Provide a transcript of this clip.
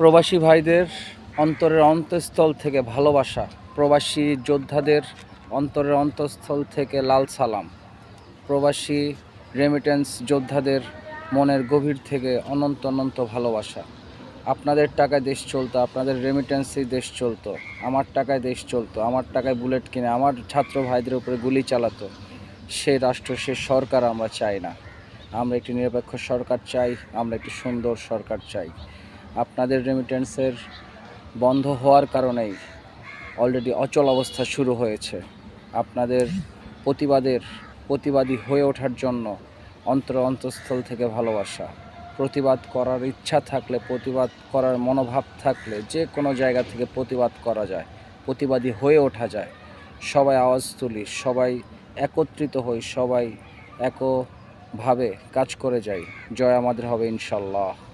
প্রবাসী ভাইদের অন্তরের অন্তঃস্থল থেকে ভালোবাসা, প্রবাসী যোদ্ধাদের অন্তরের অন্তঃস্থল থেকে লাল সালাম, প্রবাসী রেমিটেন্স যোদ্ধাদের মনের গভীর থেকে অনন্ত অনন্ত ভালোবাসা। আপনাদের টাকায় দেশ চলতো, আপনাদের রেমিটেন্সেই দেশ চলতো, আমার টাকায় দেশ চলতো, আমার টাকায় বুলেট কিনে আমার ছাত্র ভাইদের উপরে গুলি চালাতো। সে রাষ্ট্র, সে সরকার আমরা চাই না। আমরা একটি নিরপেক্ষ সরকার চাই, আমরা একটি সুন্দর সরকার চাই। আপনাদের রেমিটেন্সের বন্ধ হওয়ার কারণেই অলরেডি অচল অবস্থা শুরু হয়েছে। আপনাদের প্রতিবাদের, প্রতিবাদী হয়ে ওঠার জন্য অন্তর অন্তঃস্থল থেকে ভালোবাসা। প্রতিবাদ করার ইচ্ছা থাকলে, প্রতিবাদ করার মনোভাব থাকলে যে কোনো জায়গা থেকে প্রতিবাদ করা যায়, প্রতিবাদী হয়ে ওঠা যায়। সবাই আওয়াজ তুলি, সবাই একত্রিত হই, সবাই একভাবে কাজ করে যাই। জয় আমাদের হবে ইনশাল্লাহ।